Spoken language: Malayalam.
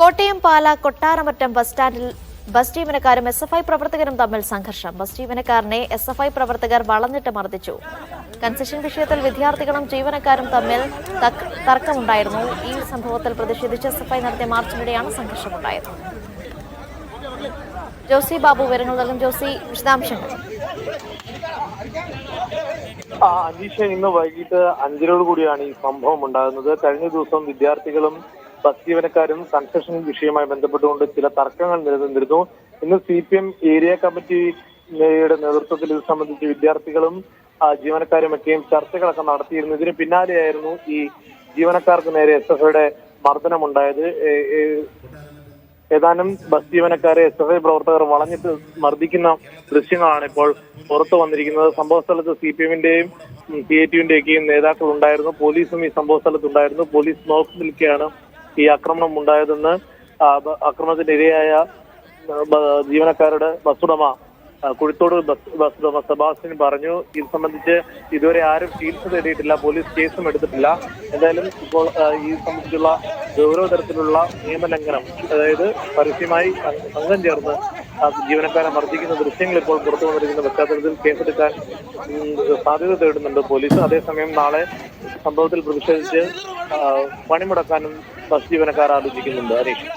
കോട്ടയം പാല കൊട്ടാരമറ്റം ബസ് സ്റ്റാൻഡിൽ ബസ് ജീവനക്കാരും എസ് എഫ് ഐ പ്രവർത്തകരും തമ്മിൽ സംഘർഷം. ബസ് ജീവനക്കാരനെ എസ് എഫ് ഐ പ്രവർത്തകർ വളഞ്ഞിട്ട് മർദ്ദിച്ചു. കൺസെഷൻ വിഷയത്തിൽ വിദ്യാർത്ഥികളും ജീവനക്കാരും തമ്മിൽ തർക്കമുണ്ടായിരുന്നു. ഈ സംഭവത്തിൽ പ്രതിഷേധിച്ച് എസ് എഫ് ഐ നടത്തിയ മാർച്ചിനിടെയാണ് സംഘർഷമുണ്ടായത്. ജോസി ബാബു വിവരങ്ങൾ നൽകും. ജോസി വിശദാംശങ്ങൾ. അനീഷ ഇന്ന് വൈകിട്ട് അഞ്ചിനോട് കൂടിയാണ് ഈ സംഭവം ഉണ്ടാകുന്നത്. കഴിഞ്ഞ ദിവസം വിദ്യാർത്ഥികളും ബസ് ജീവനക്കാരും കൺസെഷൻ വിഷയവുമായി ബന്ധപ്പെട്ടുകൊണ്ട് ചില തർക്കങ്ങൾ നിലനിന്നിരുന്നു. ഇന്ന് സി പി എം ഏരിയ കമ്മിറ്റിയുടെ നേതൃത്വത്തിൽ ഇത് സംബന്ധിച്ച് വിദ്യാർത്ഥികളും ആ, ജീവനക്കാരും ഒക്കെയും ചർച്ചകളൊക്കെ നടത്തിയിരുന്നു. ഇതിന് പിന്നാലെയായിരുന്നു ഈ ജീവനക്കാർക്ക് നേരെ എസ് എഫ് ഐയുടെ മർദ്ദനമുണ്ടായത്. ഏതാനും ബസ് ജീവനക്കാരെ എസ് എഫ് ഐ പ്രവർത്തകർ വളഞ്ഞിട്ട് മർദ്ദിക്കുന്ന ദൃശ്യങ്ങളാണ് ഇപ്പോൾ പുറത്തു വന്നിരിക്കുന്നത്. സംഭവ സ്ഥലത്ത് സി പി എമ്മിന്റെയും സി ഐ ടിയുടെയൊക്കെയും നേതാക്കൾ ഉണ്ടായിരുന്നു പോലീസും ഈ സംഭവ സ്ഥലത്തുണ്ടായിരുന്നു. പോലീസ് നോക്കി നിൽക്കെയാണ് ഈ ആക്രമണം ഉണ്ടായതെന്ന് ആക്രമണത്തിന് ഇരയായ ജീവനക്കാരുടെ ബസ്സുടമ കുഴിത്തോട് ബസ് ബസ് ഉടമ സെബാസ്റ്റ്യൻ പറഞ്ഞു ഇത് സംബന്ധിച്ച് ഇതുവരെ ആരും ചികിത്സ തേടിയിട്ടില്ല പോലീസ് കേസും എടുത്തിട്ടില്ല. എന്തായാലും ഇപ്പോൾ ഈ സംബന്ധിച്ചുള്ള ഗൗരവ തരത്തിലുള്ള നിയമലംഘനം അതായത് പരസ്യമായി സംഘം ചേർന്ന് ജീവനക്കാരെ മർദ്ദിക്കുന്ന ദൃശ്യങ്ങൾ ഇപ്പോൾ പുറത്തു വന്നിരിക്കുന്ന പശ്ചാത്തലത്തിൽ കേസെടുക്കാൻ സാധ്യത തേടുന്നുണ്ട് പോലീസ്. അതേസമയം നാളെ സംഭവത്തിൽ പ്രതിഷേധിച്ച് പണിമുടക്കാനും ബസ് ജീവനക്കാർ ആലോചിക്കുന്നുണ്ട്. ഹരീഷ്